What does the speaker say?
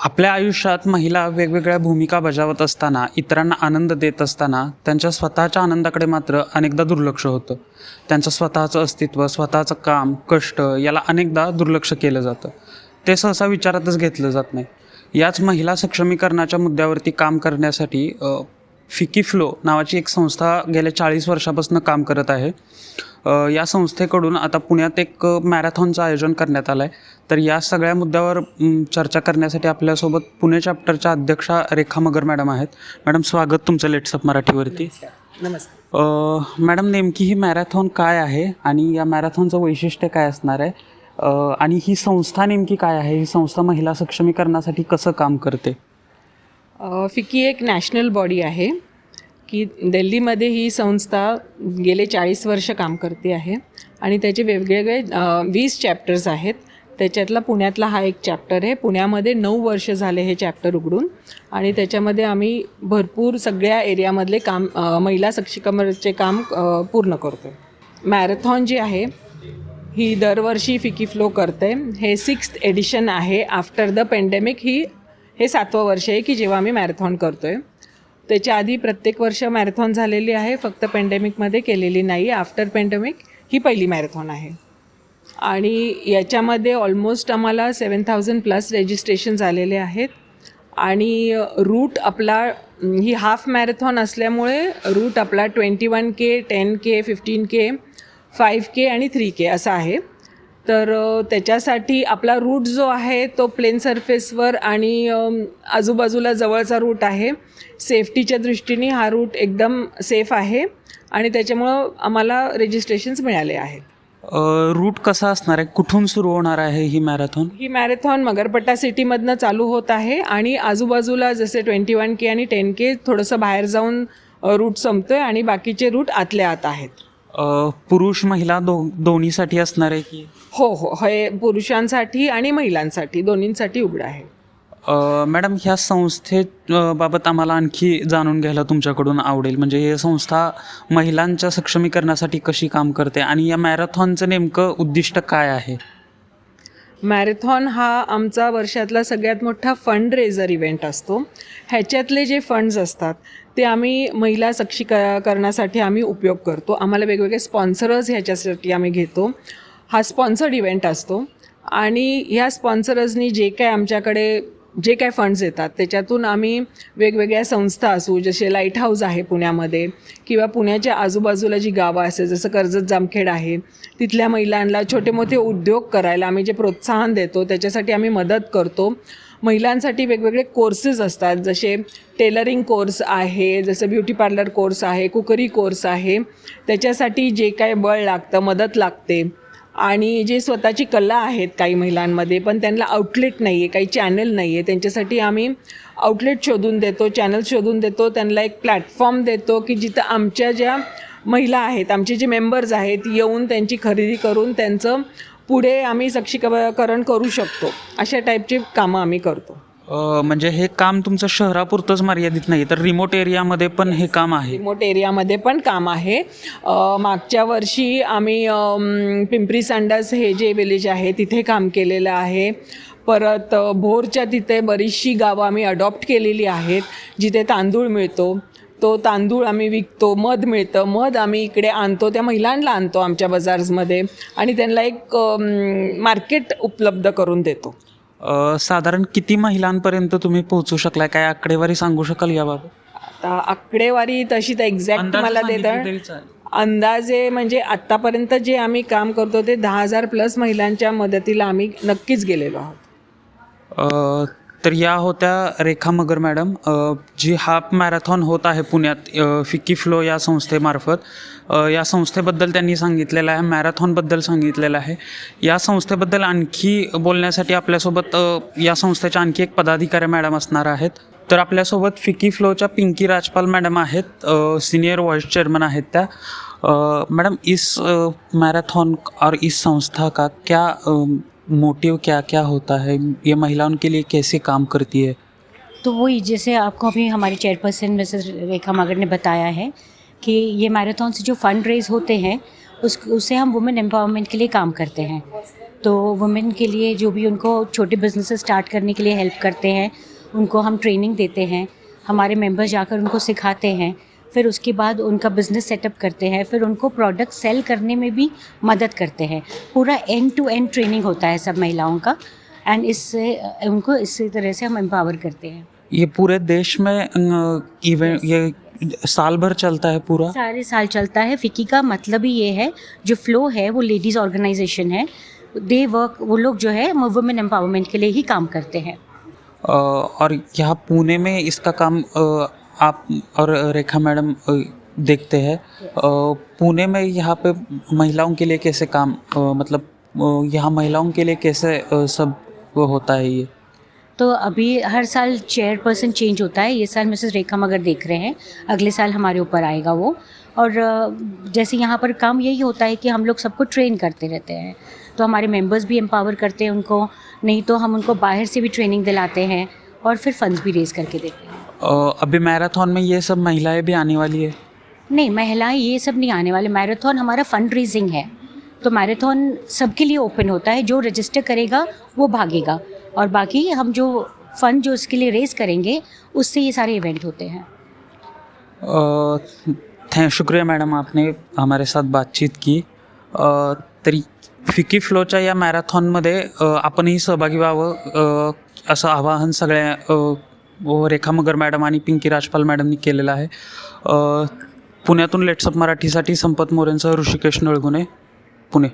आपल्या आयुष्यात महिला वेगवेगळ्या भूमिका बजावत असताना इतरांना आनंद देत असताना त्यांच्या स्वतःच्या आनंदाकडे मात्र अनेकदा दुर्लक्ष होतं. त्यांचं स्वतःचं अस्तित्व स्वतःचं काम कष्ट याला अनेकदा दुर्लक्ष केलं जातं. ते सहसा विचारातच घेतलं जात नाही. याच महिला सक्षमीकरणाच्या मुद्द्यावरती काम करण्यासाठी फिकी फ्लो नावाची एक संस्था गेल्या चाळीस वर्षापासून काम करत आहे. या संस्थेकडून आता पुण्यात एक मॅरेथॉनचं आयोजन करण्यात आलं आहे तर या सगळ्या मुद्द्यावर चर्चा करण्यासाठी आपल्यासोबत पुणे चॅप्टरच्या अध्यक्षा रेखा मगर मॅडम आहेत. मॅडम स्वागत तुमचं लेट्सअप मराठीवरती. नमस्कार. मॅडम नेमकी ही मॅरेथॉन काय आहे आणि या मॅरेथॉनचं वैशिष्ट्य काय असणार आहे? आणि ही संस्था नेमकी काय आहे? ही संस्था महिला सक्षमीकरणासाठी कसं काम करते? फिकी एक नॅशनल बॉडी आहे की दिल्लीमध्ये ही संस्था गेले चाळीस वर्ष काम करते आहे आणि त्याचे वेगवेगळे वीस चॅप्टर्स आहेत. त्याच्यातला पुण्यातला हा एक चॅप्टर आहे. पुण्यामध्ये नऊ वर्ष झाले हे चॅप्टर उघडून आणि त्याच्यामध्ये आम्ही भरपूर सगळ्या एरियामधले काम महिला सक्षमीकरणाचे काम पूर्ण करतो मॅरेथॉन जी आहे ही दरवर्षी फिकी फ्लो करते. हे सिक्स्थ एडिशन आहे. आफ्टर द पेंडेमिक ही हे सातवं वर्ष आहे की जेव्हा आम्ही मॅरेथॉन करतो आहे त्याच्या आधी प्रत्येक वर्ष मॅरेथॉन झालेली आहे फक्त पेंडेमिकमध्ये केलेली नाही आफ्टर पेंडेमिक ही पहिली मॅरेथॉन आहे. आणि याच्यामध्ये ऑलमोस्ट आम्हाला सेवन थाउजंड प्लस रेजिस्ट्रेशन झालेले आहेत. आणि रूट आपला ही हाफ मॅरेथॉन असल्यामुळे रूट आपला twenty one K ten K fifteen K five K आणि थ्री के असा आहे. तर त्याच्यासाठी आपला रूट जो आहे तो प्लेन सरफेसवर आणि आजूबाजूला जवळचा रूट आहे. सेफ्टीच्या दृष्टीने हा रूट एकदम सेफ आहे आणि त्याच्यामुळं आम्हाला रेजिस्ट्रेशन्स मिळाले आहेत. रूट कसा असणार आहे? कुठून सुरू होणार आहे ही मॅरेथॉन ही मॅरेथॉन मगरपट्टा सिटीमधनं चालू होत आहे आणि आजूबाजूला जसे ट्वेंटी वन के आणि टेन के थोडंसं बाहेर जाऊन रूट संपतो आहे आणि बाकीचे रूट आतल्या आत आहेत. पुरुष महिला दो दोन्हीसाठी असणार आहे की? हो हो. हे पुरुषांसाठी आणि महिलांसाठी दोन्हींसाठी उघडं आहे. मॅडम ह्या संस्थे बाबत आम्हाला आणखी जाणून घ्यायला तुमच्याकडून आवडेल. म्हणजे ही संस्था महिलांच्या सक्षमीकरणासाठी कशी काम करते आणि या मॅरेथॉनचं नेमकं उद्दिष्ट काय आहे? मॅरेथॉन हा आमचा वर्षातला सगळ्यात मोठा फंड रेझर इव्हेंट असतो. ह्याच्यातले जे फंड्स असतात ते आम्ही महिला सक्षी करण्यासाठी आम्ही उपयोग करतो. आम्हाला वेगवेगळे स्पॉन्सरर्स ह्याच्यासाठी आम्ही घेतो. हा स्पॉन्सर्ड इव्हेंट असतो. आणि ह्या स्पॉन्सरर्सनी जे काय आमच्याकडे जे काय फंड्स येतात त्याच्यातून आम्ही वेगवेगळ्या संस्था असू जसे लाइट हाऊस आहे पुण्यामध्ये किंवा पुण्याच्या आजूबाजूला जी गावं असेल जसं कर्जत जामखेड आहे तिथल्या महिलांना छोटे मोठे उद्योग करायला आम्ही जे प्रोत्साहन देतो त्याच्यासाठी आम्ही मदत करतो. महिलांसाठी वेगवेगळे कोर्सेस असतात. जसे टेलरिंग कोर्स आहे जसं ब्युटी पार्लर कोर्स आहे कुकरी कोर्स आहे. त्याच्यासाठी जे काय बळ लागतं मदत लागते. आणि जे स्वतःची कला आहेत काही महिलांमध्ये पण त्यांना आउटलेट नाही आहे काही चॅनल नाही आहे त्यांच्यासाठी आम्ही आउटलेट शोधून देतो चॅनल शोधून देतो त्यांना एक प्लॅटफॉर्म देतो की जिथं आमच्या ज्या महिला आहेत आमचे जे मेंबर्स आहेत येऊन त्यांची खरेदी करून त्यांचं पुढे आम्ही सक्षमीकरण करू शकतो. अशा टाईपची कामं आम्ही करतो. म्हणजे हे काम तुमचं शहरापुरतंच मर्यादित नाही तर रिमोट एरियामध्ये पण हे काम आहे. रिमोट एरियामध्ये पण काम आहे. मागच्या वर्षी आम्ही पिंपरी संडास हे जे विलेज आहे तिथे काम केलेलं आहे. परत भोरच्या तिथे बरीचशी गावं आम्ही अडॉप्ट केलेली आहेत जिथे तांदूळ मिळतो. तो तांदूळ आम्ही विकतो मध मिळतं. मध आम्ही इकडे आणतो त्या महिलांना आणतो आमच्या बाजार्समध्ये आणि त्यांना एक मार्केट उपलब्ध करून देतो. साधारण किती महिलांपर्यंत तुम्ही पोहोचू शकलाय? काय आकडेवारी सांगू शकाल याबाबत? आता आकडेवारी तशी तर एक्झॅक्ट मला देतं. अंदाजे म्हणजे आत्तापर्यंत जे आम्ही काम करतो ते दहा हजार प्लस महिलांच्या मदतीला आम्ही नक्कीच गेलेलो आहोत. तर या होत्या रेखा मगर मॅडम. जी हाफ मॅरेथॉन होत आहे पुण्यात फिक्की फ्लो या संस्थेमार्फत या संस्थेबद्दल त्यांनी सांगितलेलं आहे मॅरेथॉनबद्दल सांगितलेलं आहे. या संस्थेबद्दल आणखी बोलण्यासाठी आपल्यासोबत या संस्थेच्या आणखी एक पदाधिकारी मॅडम असणार आहेत. तर आपल्यासोबत फिकी फ्लोच्या पिंकी राजपाल मॅडम आहेत सिनियर व्हाईस चेअरमन आहेत त्या. मॅडम इस मॅरेथॉन और इस संस्था का क्या मोटिव क्या क्या होता है? ये महिला उनके लिए कैसे काम करती है? तो वही जैसे आपको अभी हमारी चेयरपर्सन मिसेस रेखा मगर ने बताया है कि ये मैराथन से जो फंड रेज होते हैं, उस उससे हम वुमेन एम्पावरमेंट के लिए काम करते हैं। तो वुमेन के लिए जो भी उनको छोटे बिज़नेस स्टार्ट करने के लिए हेल्प करते हैं, उनको हम ट्रेनिंग देते हैं, हमारे मेंबर्स जाकर उनको सिखाते हैं फिर उसके बाद उनका बिज़नेस सेटअप करते हैं फिर उनको प्रोडक्ट सेल करने में भी मदद करते हैं। पूरा एंड टू एंड ट्रेनिंग होता है सब महिलाओं का एंड इससे उनको इसी तरह से हम एम्पावर करते हैं। ये पूरे देश में इवेंट ये साल भर चलता है पूरा? सारे साल चलता है। फिकी का मतलब ही ये है जो फ्लो है वो लेडीज़ ऑर्गेनाइजेशन है। दे वर्क वो लोग जो है वुमेन एम्पावरमेंट के लिए ही काम करते हैं। और यहाँ पुणे में इसका काम आप और रेखा मैडम देखते हैं। पुणे में यहाँ पे महिलाओं के लिए कैसे काम मतलब यहाँ महिलाओं के लिए कैसे सब वो होता है ये? तो अभी हर साल चेयरपर्सन चेंज होता है। ये साल मिसेस रेखा मगर देख रहे हैं। अगले साल हमारे ऊपर आएगा वो। और जैसे यहाँ पर काम यही होता है कि हम लोग सबको ट्रेन करते रहते हैं। तो हमारे मेंबर्स भी एम्पावर करते हैं उनको। नहीं तो हम उनको बाहर से भी ट्रेनिंग दिलाते हैं और फिर फंड्स भी रेज करके देते हैं। अभी मैराथन में ये सब महिलाएँ भी आने वाली है? नहीं महिलाएँ ये सब नहीं आने वाले। मैराथन हमारा फंड रेजिंग है। तो मैराथन सबके लिए ओपन होता है। जो रजिस्टर करेगा वो भागेगा। और बाकी हम जो फंड जो उसके लिए रेज करेंगे उससे ये सारे इवेंट होते हैं। थैंक शुक्रिया मैडम आपने हमारे साथ बातचीत की। तरी फिकी फ्लोच्या या मॅरेथॉनमध्ये आपणही सहभागी व्हावं असं आवाहन सगळ्या व रेखा मगर मॅडम आणि पिंकी राजपाल मॅडमनी केलेलं आहे. पुण्यातून लेट्सअप मराठीसाठी संपत मोरेंसह ऋषिकेश नळगुणे पुणे.